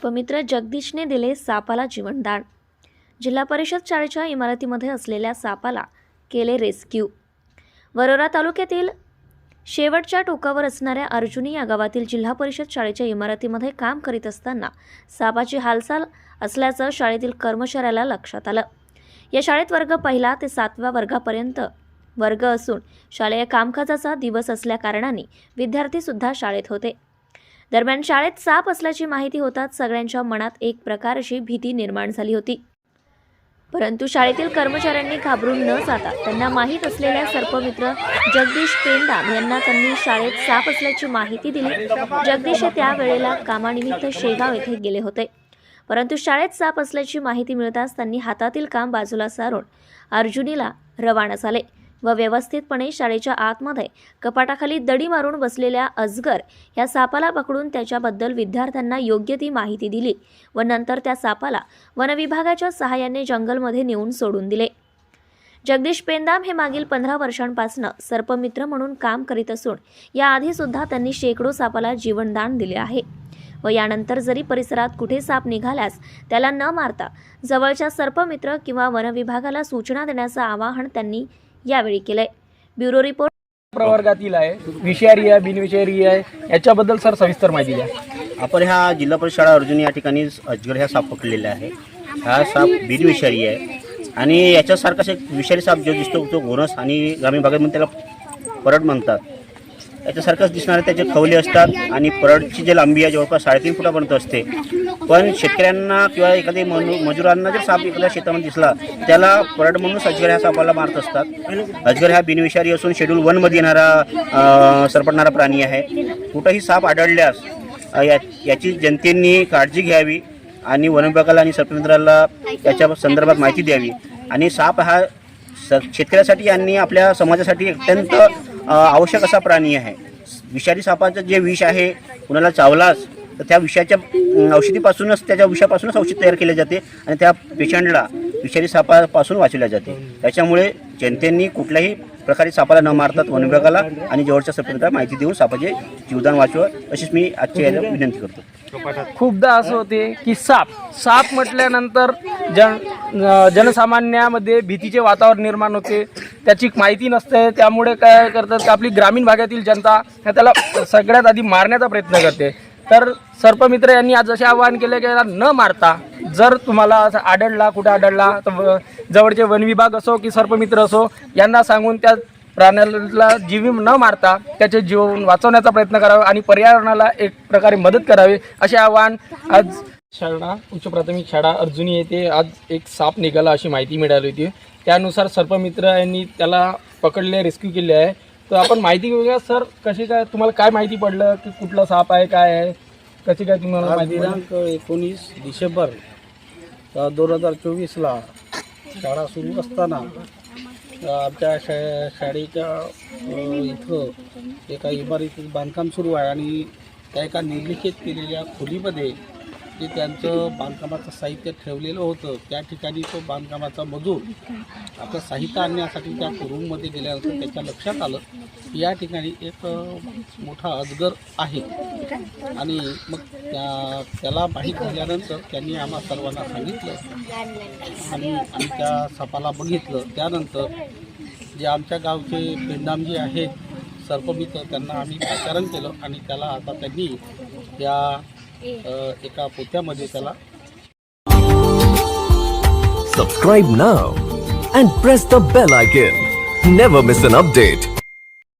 सर्पमित्र जगदीशने दिले सापाला जीवनदान. जिल्हा परिषद शाळेच्या इमारतीमध्ये असलेल्या सापाला केले रेस्क्यू. वरोरा तालुक्यातील शेवटच्या टोकावर असणाऱ्या अर्जुनी या गावातील जिल्हा परिषद शाळेच्या इमारतीमध्ये काम करीत असताना सापाची हालचाल असल्याचं शाळेतील कर्मचाऱ्याला लक्षात आलं. या शाळेत वर्ग पहिला ते सातव्या वर्गापर्यंत वर्ग असून शालेय कामकाजाचा दिवस असल्याकारणाने विद्यार्थीसुद्धा शाळेत होते. दरम्यान शाळेत साप असल्याची माहिती होताच सगळ्यांच्या मनात एक प्रकारची भीती निर्माण झाली होती. परंतु शाळेतील कर्मचाऱ्यांनी घाबरून न जाता त्यांना माहीत असलेल्या सर्पमित्र जगदीश पेंडाम यांना त्यांनी शाळेत साप असल्याची माहिती दिली. जगदीश हे त्यावेळेला कामानिमित्त शेगाव येथे गेले होते. परंतु शाळेत साप असल्याची माहिती मिळताच त्यांनी हातातील काम बाजूला सारून अर्जुनीला रवाना झाले. व व्यवस्थितपणे शाळेच्या आतमध्ये कपाटाखाली दडी मारून बसलेल्या अजगर ह्या सापाला पकडून त्याच्याबद्दल विद्यार्थ्यांना योग्य ती माहिती दिली व नंतर त्या सापाला वनविभागाच्या सहाय्याने जंगलमध्ये नेऊन सोडून दिले. जगदीश पेंदाम हे मागील पंधरा वर्षांपासून सर्पमित्र म्हणून काम करीत असून याआधीसुद्धा त्यांनी शेकडो सापाला जीवनदान दिले आहे. व यानंतर जरी परिसरात कुठे साप निघाल्यास त्याला न मारता जवळच्या सर्पमित्र किंवा वनविभागाला सूचना देण्याचं आवाहन त्यांनी यावेळी केलंय. Bureau report. प्रवर्गातील आहे. विषारी आहे बिनविषारी आहे. याच्याबद्दल सर सविस्तर माहिती द्या. आपण ह्या जिल्हा परिषद शाळा अर्जुनी या ठिकाणी अजगर ह्या साप पकडलेला आहे. हा साप बिनविषारी आहे. आणि याच्यासारखाच एक विषारी साप जो दिसतो तो घोणस आणि ग्रामीण भागामध्ये त्याला परड म्हणतात. याच्यासारखंच दिसणारे त्याचे खवले असतात आणि परडची जे लांबी आहे जवळपास साडेतीन फुटापर्यंत असते. पण शेतकऱ्यांना किंवा एखाद्या मनु मजुरांना जर साप एखाद्या शेतामध्ये दिसला त्याला परड म्हणूनच अजगर ह्या सापाला मारत असतात. अजगर हा बिनविषारी असून शेड्यूल वनमध्ये येणारा सरपटणारा सरपडणारा प्राणी आहे. कुठंही साप आढळल्यास या याची जनतेने काळजी घ्यावी आणि वनविभागाला आणि सरपंचाला याच्या संदर्भात माहिती द्यावी. आणि साप हा स शेतकऱ्यासाठी आणि आपल्या समाजासाठी अत्यंत आवश्यक असा प्राणी आहे. विषारी सापाचं जे विष आहे कुणाला चावलाच तर त्या विषाच्या औषधीपासूनच त्याच्या विषापासूनच औषध तयार केले जाते आणि त्या पेशंटला विषारी सापापासून वाचवल्या जाते. त्याच्यामुळे जनतेनी कुठल्याही प्रकारे सापाला न मारतात वन विभागाला आणि जवळच्या सरपंचाला माहिती देऊन सापाचे जीवदान वाचवा अशीच मी आजच्या याला विनंती करतो. खूपदा असं होते की साप साप म्हटल्यानंतर जन जनसामान्यामध्ये भीतीचे वातावरण निर्माण होते. त्याची माहिती नसते त्यामुळे काय करतात की आपली ग्रामीण भागातील जनता ह्या त्याला सगळ्यात आधी मारण्याचा प्रयत्न करते. तर सर्पमित्र यांनी आज असे आवाहन केले की याला न मारता जर तुम्हाला असं आढळला कुठे आढळला तर जवळचे वनविभाग असो की सर्पमित्र असो यांना सांगून त्या प्राण्याला जीवी न मारता त्याचे जीवन वाचवण्याचा प्रयत्न करावा आणि पर्यावरणाला एक प्रकारे मदत करावी असे आवाहन आज शाळा उच्च प्राथमिक शाळा अर्जुनी येथे आज एक साप निघाला अशी माहिती मिळाली होती. त्यानुसार सर्पमित्र यांनी त्याला पकडले रेस्क्यू केले आहे. तर आपण माहिती घेऊया सर कशी काय तुम्हाला काय माहिती पडलं की कुठला साप आहे काय आहे? कशी काय तुम्हाला माहिती पडली? दिनांक एकोणीस डिसेंबर दोन हजार चोवीसला शाळा सुरू असताना अ, आमच्या शा शाळेच्या अ, इथं एका इमारतीत बांधकाम सुरू आहे आणि त्या एका निर्लिखित केलेल्या खोलीमध्ये ते त्यांचं बांधकामाचं साहित्य ठेवलेलं होतं. त्या ठिकाणी तो बांधकामाचा मजूर आता साहित्य आणण्यासाठी त्या रूममध्ये गेल्यानंतर त्याच्या लक्षात आलं की या ठिकाणी एक मोठा अजगर आहे. आणि मग त्या त्याला माहीत झाल्यानंतर त्यांनी आम्हा सर्वांना सांगितलं आणि आम्ही त्या सापाला बघितलं. त्यानंतर जे आमच्या गावचे पेंडामजी आहेत सर्पमित्र त्यांना आम्ही प्रचारण केलं आणि त्याला आता त्यांनी त्या एका पोत्यामध्ये त्याला Subscribe now and press the bell icon. Never miss an update.